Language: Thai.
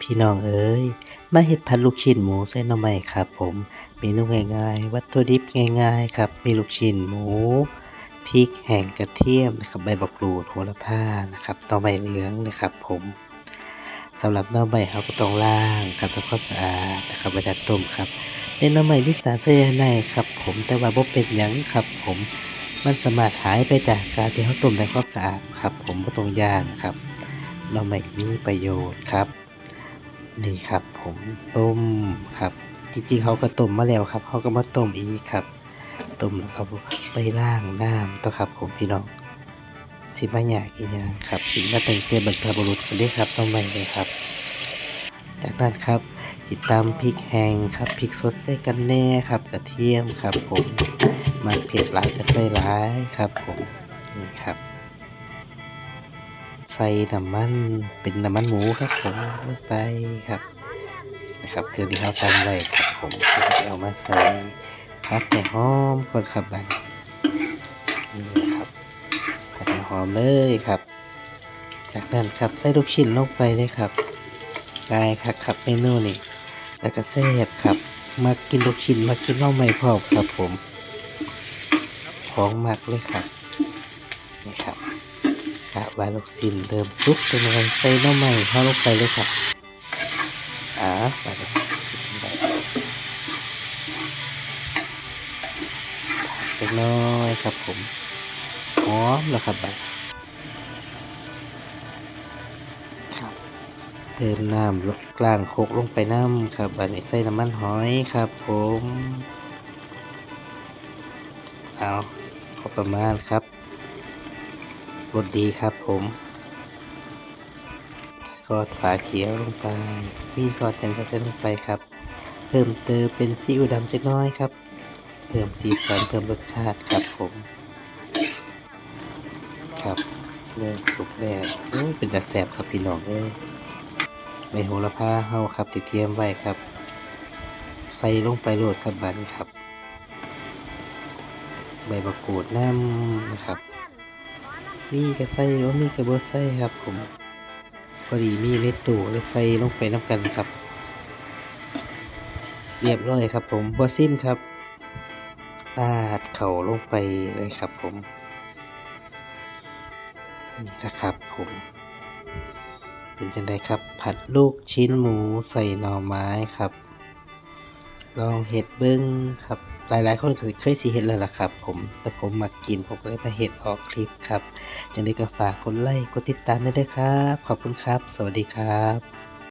พี่น้องเอ้ย มาเฮ็ดผัดลูกชิ้นหมูใส่หน่อไม้ครับผมเมนูง่ายๆ วัตถุดิบง่ายๆครับ มีลูกชิ้นหมูพริกแห้งกระเทียมนะครับใบบักรูดโหระพานะครับหน่อไม้เหลืองนะครับผมสำหรับน่อไม้เราก็ต้องล้างครับทำความสะอาดนะครับเวลาต้มครับในหน่อไม้มีสารไซยาไนครับ ผมแต่ว่าบ่เป็นยังครับ ผมมันสามารถหายไปจากการที่เราต้มในความสะอาดครับ ผมบ่ต้องย้านครับน่อไม้มีประโยชน์ครับ นี่ครับผมต้มครับ จริงๆเขาก็ต้มมาแล้วครับเขาก็มาต้มอีกครับต้มแล้วเขาไปล้างน้ำต่อครับผมพี่น้องสิมาอยากอีกอย่างครับสิมาแต่งเตียบรรพบุรุษกันด้วยครับต้องไปเลยครับ จากนั้นครับติดตามพริกแห้งครับพริกสดใส่กันแน่ครับ กระเทียมครับผมมาเผ็ดหลายก็ใส่หลายครับผมนี่ครับ ใส่น้ำมันเป็นน้ำมันหมูครับผมลงไปครับนะครับคือที่เราตำไว้ครับผมเอามาใส่ผัดให้หอมก่อนครับบัดนี่ครับผัดให้หอมเลยครับ จากนั้นครับใส่ลูกชิ้นลงไปเลยครับได้ครับครับเมนูนี้แล้วก็แซ่บครับ มากินลูกชิ้นมากินเล้าไม่พร้อมครับผม ของมากเลยครับ กะวาลูกชิ้นเริ่มสุกเป็นไงใส่น้ำใหม่เข้าลงไปเลยครับอ่าไปเลยเล็กน้อยครับผมหอมแล้วครับบัดครับเติมน้ำลงกลางโคกลงไปน้ำครับบัดนี้ใส่น้ำมันหอยครับผมเอาพอประมาณครับ รสดีครับผมซอสฝาเขียวลงไป มีซอสจังกระเซ็นลงไปครับ เพิ่มเติมเป็นซีอิ๊วดำเล็กน้อยครับ เพิ่มสีสันเพิ่มรสชาติครับผม ครับเริ่มสุกแล้วเป็นตาแสบครับพี่น้องเอ้ยใบโหระพาเฮาครับติดเตรียมไว้ครับ ใส่ลงไปโรดครับบานี้ครับ ใบมะกรูดน้ำนะครับ มีกระใส่โอ้มีกระบอใส่ครับผมพอดีมีในตู้เลยใส่ลงไปน้ำกันครับ เรียบร้อยครับผมบัวซิมครับราดเข่าลงไปเลยครับผม นี่นะครับผมเป็นจังไดครับ ผัดลูกชิ้นหมูใส่หน่อไม้ครับ ลองเห็ดเบิ้งครับ หลายๆคนเคยเคยสีเห็ดแล้วล่ะครับ ผม แต่ผมมักกินผมก็เลยมาเห็ดออกคลิปครับจังได้ก็ฝากกดไลค์กดติดตามได้วยครับ ขอบคุณครับ สวัสดีครับ